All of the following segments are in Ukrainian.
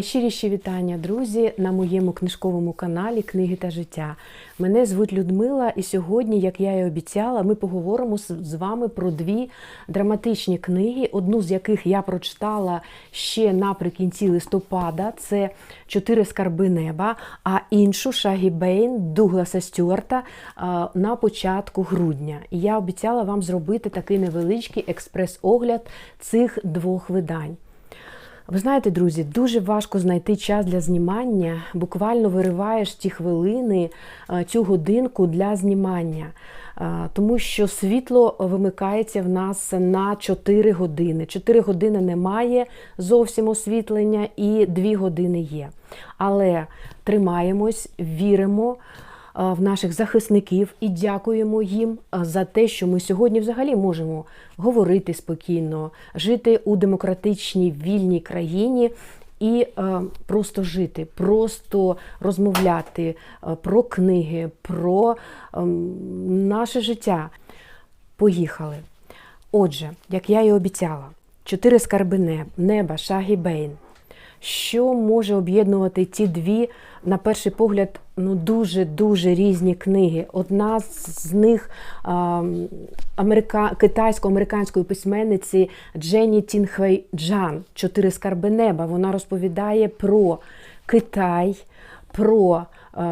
Щиріші вітання, друзі, на моєму книжковому каналі Книги та життя. Мене звуть Людмила, і сьогодні, як я і обіцяла, ми поговоримо з вами про дві драматичні книги, одну з яких я прочитала ще наприкінці листопада. Це Чотири скарби неба, а іншу Шагі Бейн Дугласа Стюарта на початку грудня. І я обіцяла вам зробити такий невеличкий експрес-огляд цих двох видань. Ви знаєте, друзі, дуже важко знайти час для знімання. Буквально вириваєш ті хвилини, е, цю годинку для знімання, Е, тому що світло вимикається в нас на 4 години. 4 години немає зовсім освітлення, і 2 години є. Але тримаємось, віримо. Е, В наших захисників і дякуємо їм е, за те, що ми сьогодні взагалі можемо говорити спокійно, жити у демократичній вільній країні і е, просто жити, просто розмовляти про книги, про е, наше життя. Поїхали. Отже, як я і обіцяла, чотири скарби неба, Шагі Бейн. Що може об'єднувати ті дві, на перший погляд, ну дуже-дуже різні книги. Одна з них америка... китайсько-американської письменниці Дженні Тінхвей Джан Чотири скарби неба. Вона розповідає про Китай, про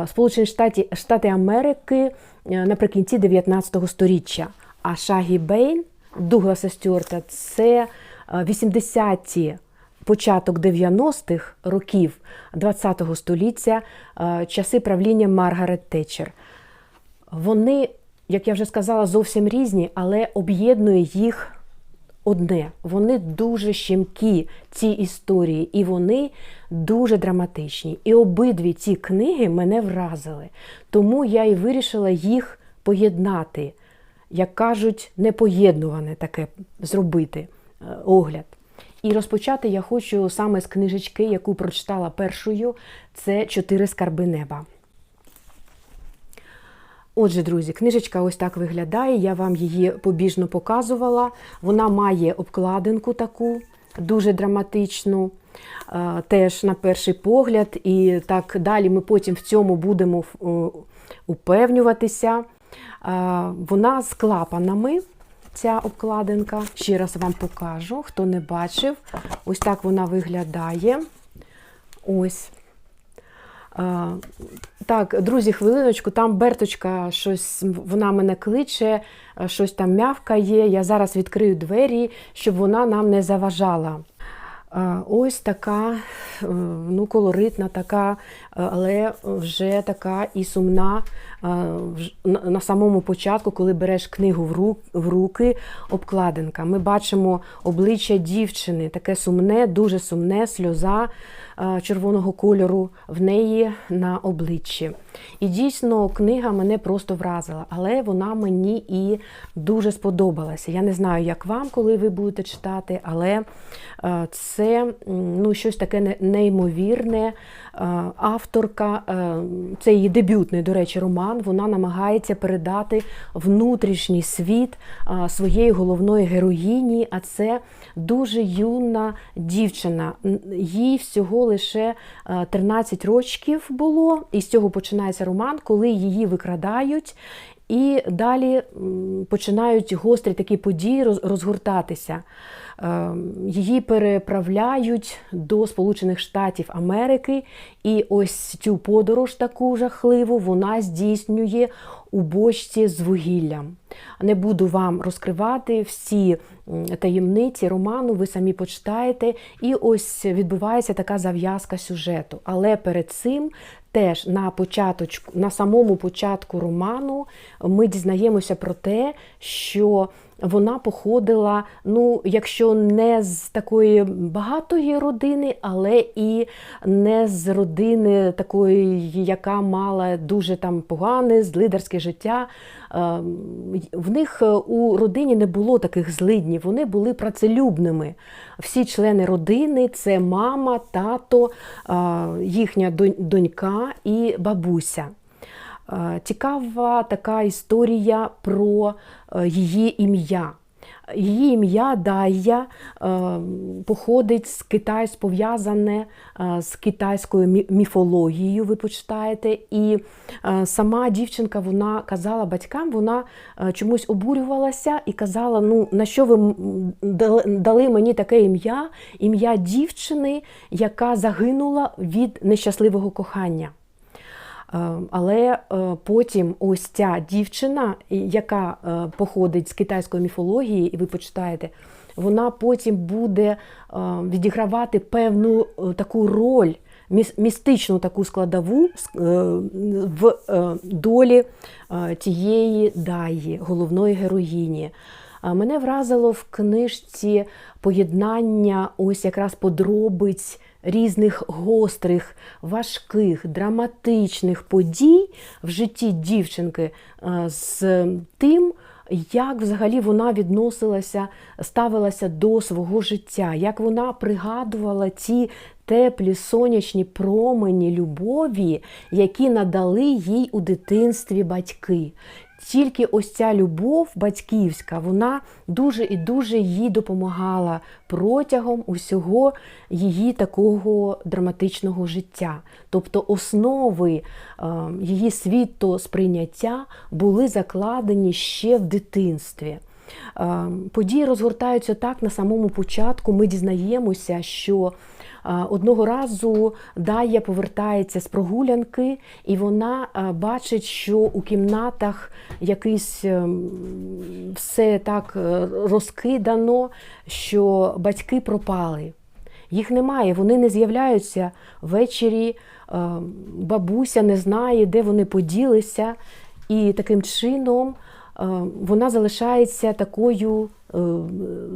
Сполучені Штати, Штати Америки е, наприкінці 19 століття. А Шагі Бейн Дугласа Стюарта це е, 80-ті початок 90-х років ХХ століття, е, часи правління Маргарет Тетчер. Вони, як я вже сказала, зовсім різні, але об'єднує їх одне. Вони дуже щемкі, ці історії, і вони дуже драматичні. І обидві ці книги мене вразили. Тому я і вирішила їх поєднати, як кажуть, непоєднуване таке зробити е, огляд. І розпочати я хочу саме з книжечки, яку прочитала першою. Це Чотири скарби неба. Отже, друзі, книжечка ось так виглядає. Я вам її побіжно показувала. Вона має обкладинку таку, дуже драматичну, е, теж на перший погляд. І так далі ми потім в цьому будемо упевнюватися. Е, Вона з клапанами. Ця обкладинка. Ще раз вам покажу, хто не бачив. Ось так вона виглядає. Ось. Так, друзі, хвилиночку, там Берточка щось, вона мене кличе, щось там м'явкає. Я зараз відкрию двері, щоб вона нам не заважала. Ось така е, ну, колоритна, така, е, але вже така і сумна е, на- самому початку, коли береш книгу в ру- в руки, обкладинка. Ми бачимо обличчя дівчини, таке сумне, дуже сумне, сльоза червоного кольору в неї на обличчі. І дійсно книга мене просто вразила, але вона мені і дуже сподобалася. Я не знаю, як вам, коли ви будете читати, але е, це ну, щось таке неймовірне. Е, Авторка, е, це її дебютний, до речі, роман. Вона намагається передати внутрішній світ е, своєї головної героїні, а це дуже юна дівчина. Їй всього лише е, 13 років було, і з цього починається роман, коли її викрадають. І далі починають гострі такі події розгортатися. Е, Її переправляють до Сполучених Штатів Америки, і ось цю подорож таку жахливу вона здійснює у бочці з вугіллям. Не буду вам розкривати всі таємниці роману, ви самі почитаєте. І ось відбувається така зав'язка сюжету. Але перед цим теж на початочку, на самому початку роману ми дізнаємося про те, що вона походила, ну, якщо не з такої багатої родини, але і не з родини такої, яка мала дуже там погане, злидарське життя. Е, В них е, у родині не було таких злиднів, вони були працелюбними. Всі члени родини це мама, тато, е, їхня донька і бабуся. Е, Цікава така історія про е, її ім'я. Її ім'я Дайя е, походить з китайсь, пов'язане з китайською міфологією, ви почитаєте. І сама дівчинка вона казала батькам, вона чомусь обурювалася і казала: ну на що ви дали мені таке ім'я? Ім'я дівчини, яка загинула від нещасливого кохання. Е, Але е, потім ось ця дівчина, яка е, походить з китайської міфології, і ви почитаєте, вона потім буде відігравати певну таку роль, міс- містичну таку складову в долі тієї Даї, головної героїні. Мене вразило в книжці поєднання ось якраз подробиць різних гострих, важких, драматичних подій в житті дівчинки е, з тим, як взагалі вона відносилася, ставилася до свого життя, як вона пригадувала ті теплі сонячні промені любові, які надали їй у дитинстві батьки. Тільки ось ця любов батьківська, вона дуже і дуже їй допомагала протягом усього її такого драматичного життя. Тобто основи е, її світосприйняття були закладені ще в дитинстві. Е, Події розгортаються так на самому початку. Ми дізнаємося, що е, одного разу Дая повертається з прогулянки, і вона е, бачить, що у кімнатах якийсь все так розкидано, що батьки пропали. Їх немає, вони не з'являються ввечері. Бабуся не знає, де вони поділися, і таким чином вона залишається такою е,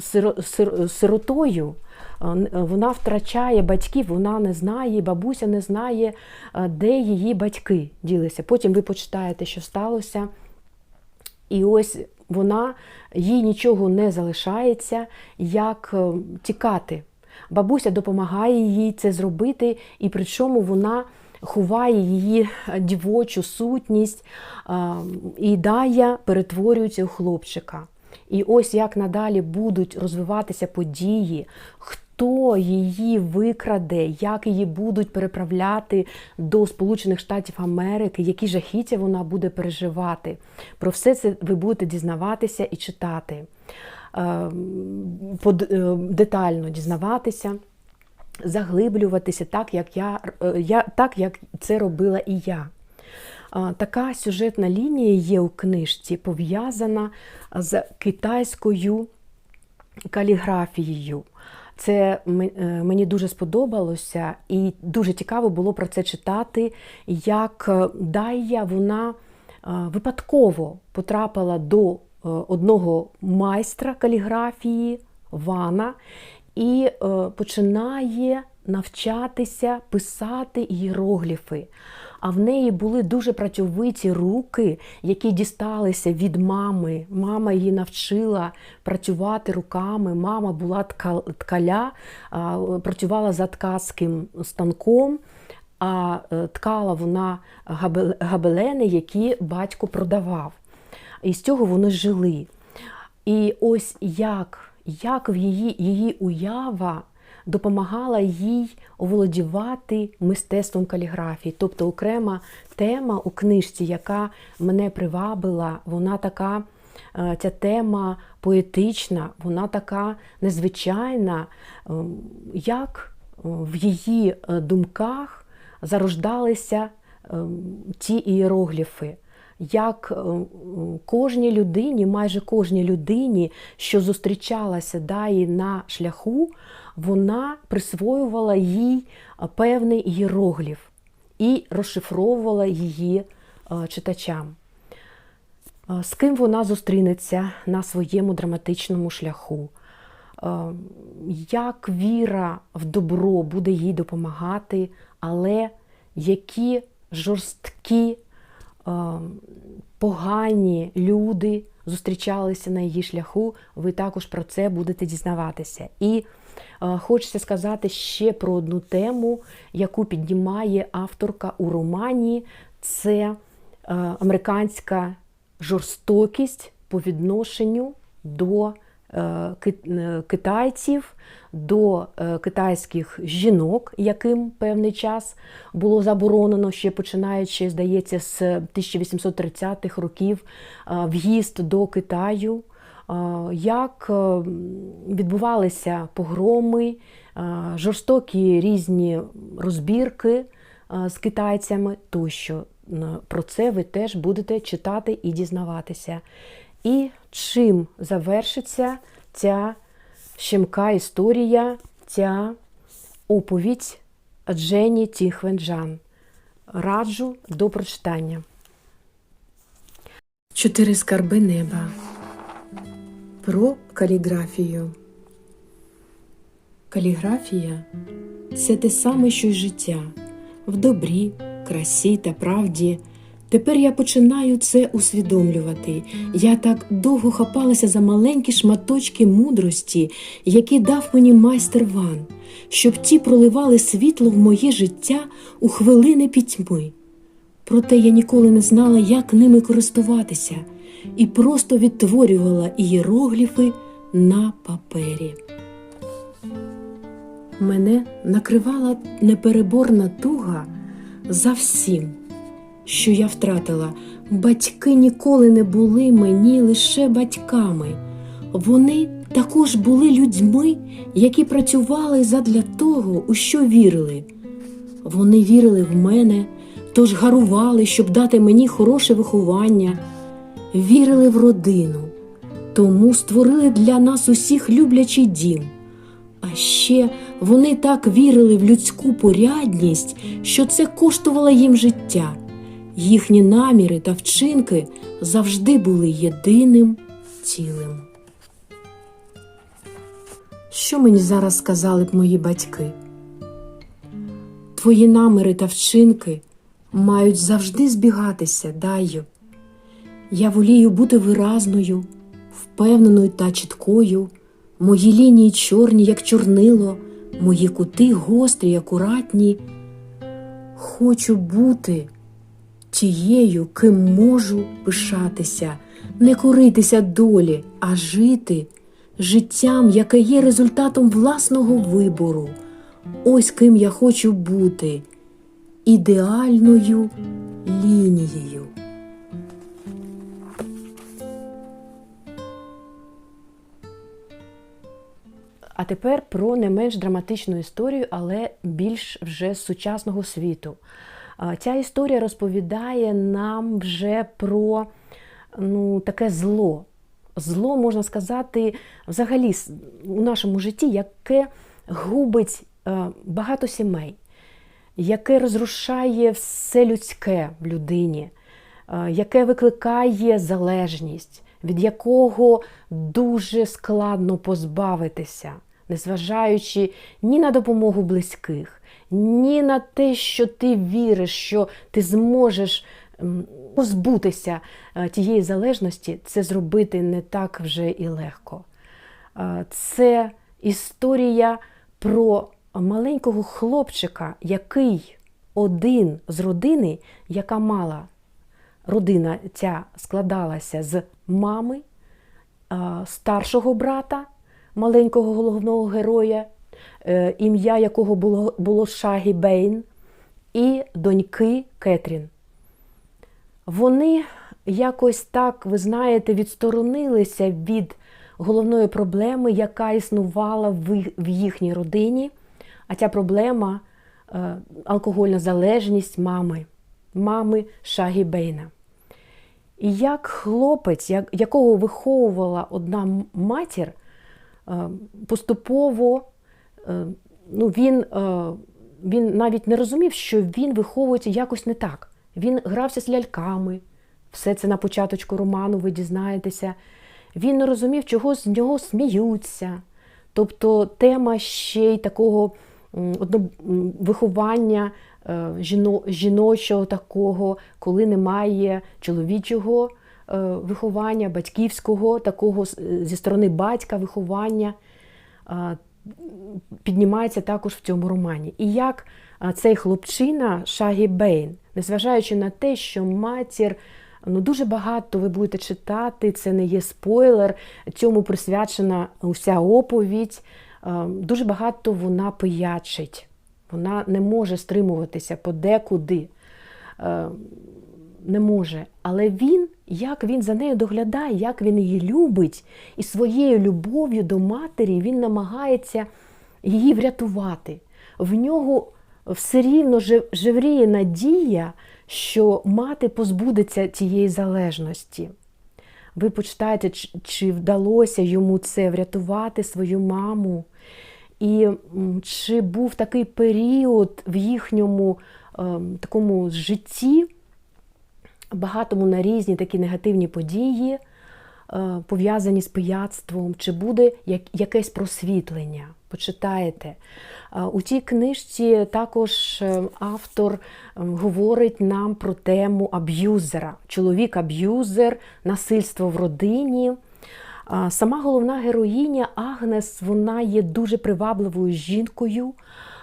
сиро- сир- сиротою. Е, Вона втрачає батьків, вона не знає, бабуся не знає, е, де її батьки ділися. Потім ви почитаєте, що сталося. І ось вона, їй нічого не залишається, як е, тікати. Бабуся допомагає їй це зробити, і причому вона ховає її дівочу сутність, і Дая перетворюється у хлопчика. І ось як надалі будуть розвиватися події, хто її викраде, як її будуть переправляти до Сполучених Штатів Америки, які жахіття вона буде переживати. Про все це ви будете дізнаватися і читати, Е, е, детально дізнаватися. Заглиблюватися так, як я, е, я, так, як це робила і я. Така сюжетна лінія є у книжці, пов'язана з китайською каліграфією. Це е, мені дуже сподобалося, і дуже цікаво було про це читати, як е, Дайя вона випадково потрапила до одного майстра каліграфії Вана і е, починає навчатися писати ієрогліфи. А в неї були дуже працьовиті руки, які дісталися від мами. Мама її навчила працювати руками. Мама була ткаля, працювала за ткацьким станком. А е, ткала вона габелени, які батько продавав. І з цього вони жили. І ось як, як в її, її уява допомагала їй оволодівати мистецтвом каліграфії. Тобто окрема тема у книжці, яка мене привабила, вона така, е, ця тема поетична, вона така незвичайна, е, як е, в її думках зарождалися ті ієрогліфи як е, кожній людині, майже кожній людині, що зустрічалася Даї на шляху, вона присвоювала їй е, певний ієрогліф і розшифровувала її е, читачам. Е, З ким вона зустрінеться на своєму драматичному шляху? Е, Як віра в добро буде їй допомагати, але які жорсткі е, погані люди зустрічалися на її шляху, ви також про це будете дізнаватися. І е, хочеться сказати ще про одну тему, яку піднімає авторка у романі: це е, американська жорстокість по відношенню до е, е, китайців, до е, китайських жінок, яким певний час було заборонено ще починаючи, здається, з 1830-х років е, в'їзд до Китаю, е, як е, відбувалися погроми, е, жорстокі різні розбірки е, з китайцями тощо. Про це ви теж будете читати і дізнаватися. І чим завершиться ця щемка історія, ця оповідь Джені Тіхвенджан. Раджу до прочитання. Чотири скарби неба. Про каліграфію. Каліграфія це те саме, що й життя. В добрі, красі та правді. Тепер я починаю це усвідомлювати. Я так довго хапалася за маленькі шматочки мудрості, які дав мені майстер Ван, щоб ті проливали світло в моє життя у хвилини пітьми. Проте я ніколи не знала, як ними користуватися, і просто відтворювала ієрогліфи на папері. Мене накривала непереборна туга за всім, що я втратила. Батьки ніколи не були мені лише батьками. Вони також були людьми, які працювали задля того, у що вірили. Вони вірили в мене, тож гарували, щоб дати мені хороше виховання, вірили в родину, тому створили для нас усіх люблячий дім. А ще вони так вірили в людську порядність, що це коштувало їм життя. Їхні наміри та вчинки завжди були єдиним цілим. Що мені зараз сказали б мої батьки? Твої наміри та вчинки мають завжди збігатися, Дайо. Я волію бути виразною, впевненою та чіткою. Мої лінії чорні, як чорнило, мої кути гострі, акуратні. Хочу бути тією, ким можу пишатися, не коритися долі, а жити життям, яке є результатом власного вибору. Ось ким я хочу бути ідеальною лінією. А тепер про не менш драматичну історію, але більш вже сучасного світу. Ця історія розповідає нам вже про ну, таке зло. Зло, можна сказати, взагалі у нашому житті, яке губить е, багато сімей, яке розрушає все людське в людині, е, яке викликає залежність, від якого дуже складно позбавитися, незважаючи ні на допомогу близьких, ні на те, що ти віриш, що ти зможеш позбутися е, тієї залежності, це зробити не так вже і легко. Е, Це історія про маленького хлопчика, який один з родини, яка мала родина ця складалася з мами, старшого брата, маленького головного героя, е, ім'я якого було, було Шагі Бейн, і доньки Кетрін. Вони якось так, ви знаєте, відсторонилися від головної проблеми, яка існувала в їхній родині. А ця проблема е, алкогольна залежність мами, мами Шагі Бейна. І як хлопець, як- якого виховувала одна матір, е, поступово е, ну, він, е, він навіть не розумів, що він виховується якось не так. Він грався з ляльками, все це на початочку роману, ви дізнаєтеся. Він не розумів, чого з нього сміються. Тобто тема ще й такого виховання е, жіно, жіночого такого, коли немає чоловічого е, виховання, батьківського, такого зі сторони батька виховання. Піднімається також в цьому романі. І як цей хлопчина Шагі Бейн, незважаючи на те, що матір Ну, дуже багато ви будете читати, це не є спойлер. Цьому присвячена уся оповідь. Дуже багато вона пиячить. Вона не може стримуватися подекуди. Е, Не може. Але він, як він за нею доглядає, як він її любить, і своєю любов'ю до матері він намагається її врятувати. В нього все рівно жев- жевріє надія, що мати позбудеться цієї залежності. Ви почитаєте, чи- вдалося йому це врятувати свою маму, і чи був такий період в їхньому ем, такому житті, багатому на різні такі негативні події, е, пов'язані з пияцтвом, чи буде якесь просвітлення. Почитаєте. Е, У цій книжці також е, автор говорить нам про тему аб'юзера, чоловік-аб'юзер, насильство в родині. Сама головна героїня Агнес, вона є дуже привабливою жінкою.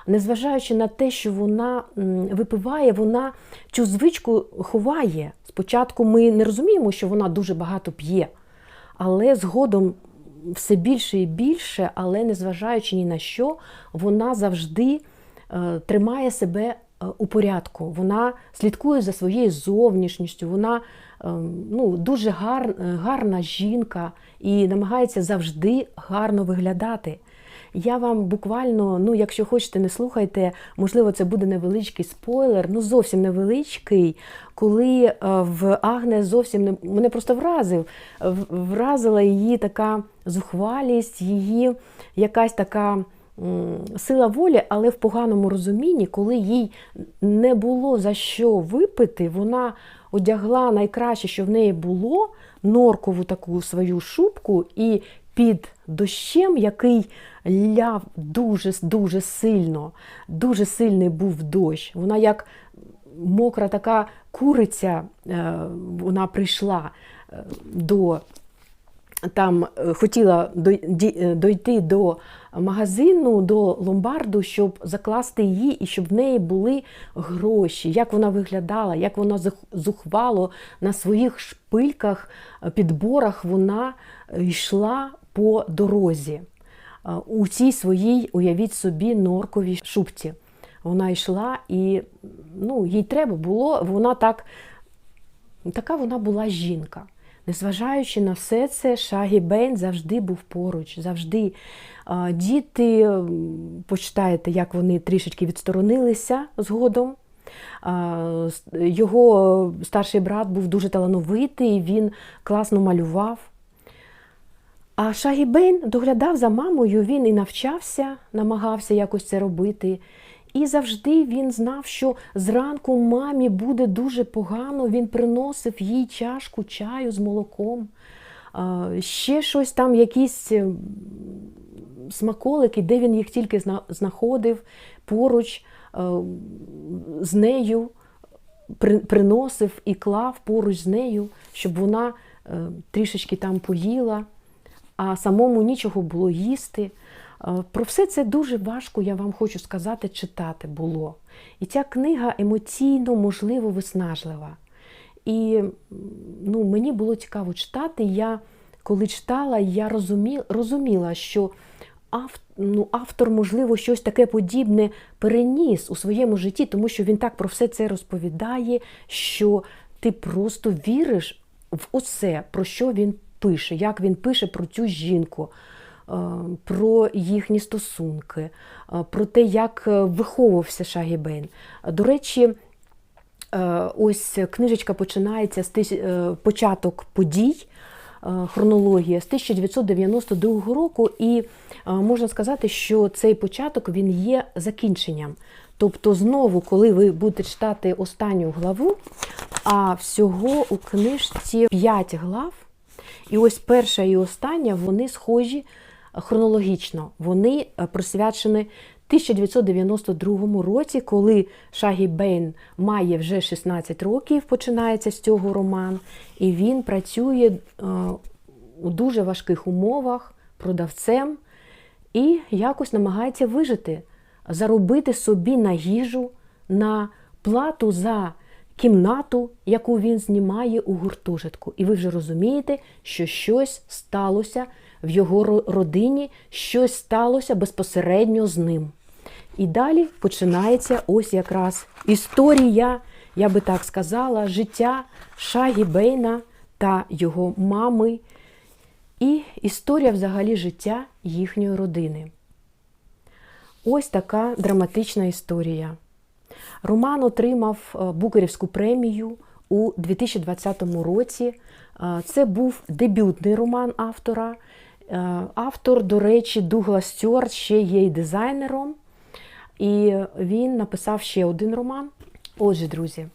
Незважаючи на те, що вона випиває, вона цю звичку ховає. Спочатку ми не розуміємо, що вона дуже багато п'є, але згодом все більше і більше, але незважаючи ні на що, вона завжди е, тримає себе у порядку. Вона слідкує за своєю зовнішністю, вона е, ну, дуже гар, е, гарна жінка і намагається завжди гарно виглядати. Я вам буквально, ну, якщо хочете, не слухайте, можливо, це буде невеличкий спойлер, ну зовсім невеличкий, коли е, в Агнес зовсім не мене просто вразив, вразила її така зухвалість, її якась така сила волі, але в поганому розумінні, коли їй не було за що випити, вона одягла найкраще, що в неї було, норкову таку свою шубку, і під дощем, який ляв дуже дуже сильно, дуже сильний був дощ. Вона як мокра така куриця, е, вона прийшла е, до там е, хотіла е, дойти до магазину, до ломбарду, щоб закласти її і щоб в неї були гроші. Як вона виглядала, як вона зухвало на своїх шпильках, е, підборах вона йшла по дорозі. У цій своїй, уявіть собі, норковій шубці. Вона йшла і ну, їй треба було, вона так Така вона була жінка. Незважаючи на все це, Шагі Бейн завжди був поруч, завжди. Діти, почитаєте, як вони трішечки відсторонилися згодом. Його старший брат був дуже талановитий, він класно малював. А Шагі Бейн доглядав за мамою, він і навчався, намагався якось це робити. І завжди він знав, що зранку мамі буде дуже погано. Він приносив їй чашку чаю з молоком, ще щось там, якісь ем, смаколики, де він їх тільки знаходив поруч е, з нею, приносив і клав поруч з нею, щоб вона е, трішечки там поїла, а самому нічого було їсти. Е, Про все це дуже важко, я вам хочу сказати, читати було. І ця книга емоційно, можливо, виснажлива. І ну, мені було цікаво читати. Я, коли читала, я розумі, розуміла, що ав, ну, автор, можливо, щось таке подібне переніс у своєму житті, тому що він так про все це розповідає, що ти просто віриш в усе, про що він пише, як він пише про цю жінку. Е, Про їхні стосунки, е, про те, як е, виховувався Шагі Бейн. До речі, Ось книжечка починається з початок подій, хронологія з 1992 року, і можна сказати, що цей початок він є закінченням. Тобто, знову, коли ви будете читати останню главу, а всього у книжці 5 глав, і ось перша і остання вони схожі хронологічно. Вони е, присвячені 1992 році, коли Шагі Бейн має вже 16 років, починається з цього роман, і він працює е, у дуже важких умовах продавцем і якось намагається вижити, заробити собі на їжу, на плату за кімнату, яку він знімає у гуртожитку. І ви вже розумієте, що щось сталося в його родині, щось сталося безпосередньо з ним. І далі починається ось якраз історія, я би так сказала, життя Шагі Бейна та його мами, і історія взагалі життя їхньої родини. Ось така драматична історія. Роман отримав е, Букерівську премію у 2020 році. Е, Це був дебютний роман автора. Е, Автор, до речі, Дуглас Стюарт ще є й дизайнером. І він написав ще один роман. Отже, друзі,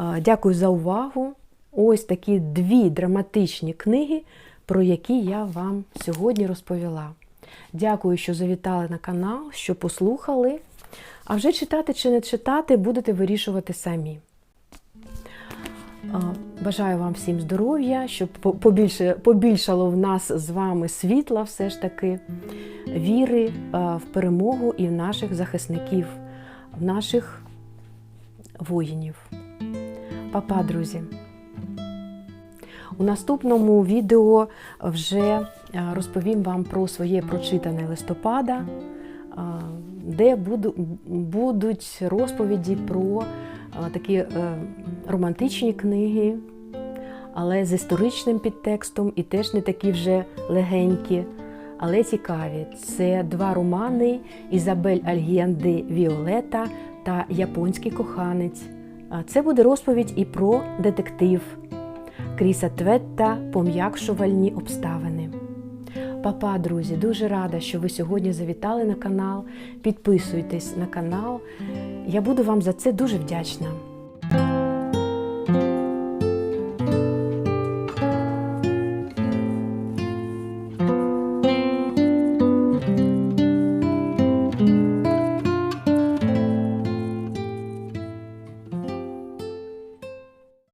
е, дякую за увагу. Ось такі дві драматичні книги, про які я вам сьогодні розповіла. Дякую, що завітали на канал, що послухали. А вже читати чи не читати будете вирішувати самі. Бажаю вам всім здоров'я, щоб побільше, побільшало в нас з вами світла, все ж таки, віри в перемогу і в наших захисників, в наших воїнів. Па-па, друзі! У наступному відео вже розповім вам про своє прочитане листопада, де будуть розповіді про такі е, романтичні книги, але з історичним підтекстом і теж не такі вже легенькі, але цікаві. Це два романи Ізабель Альгіанди Віолета та Японський коханець. Це буде розповідь і про детектив. Кріса Тветта пом'якшувальні обставини. Папа, друзі, дуже рада, що ви сьогодні завітали на канал. Підписуйтесь на канал. Я буду вам за це дуже вдячна.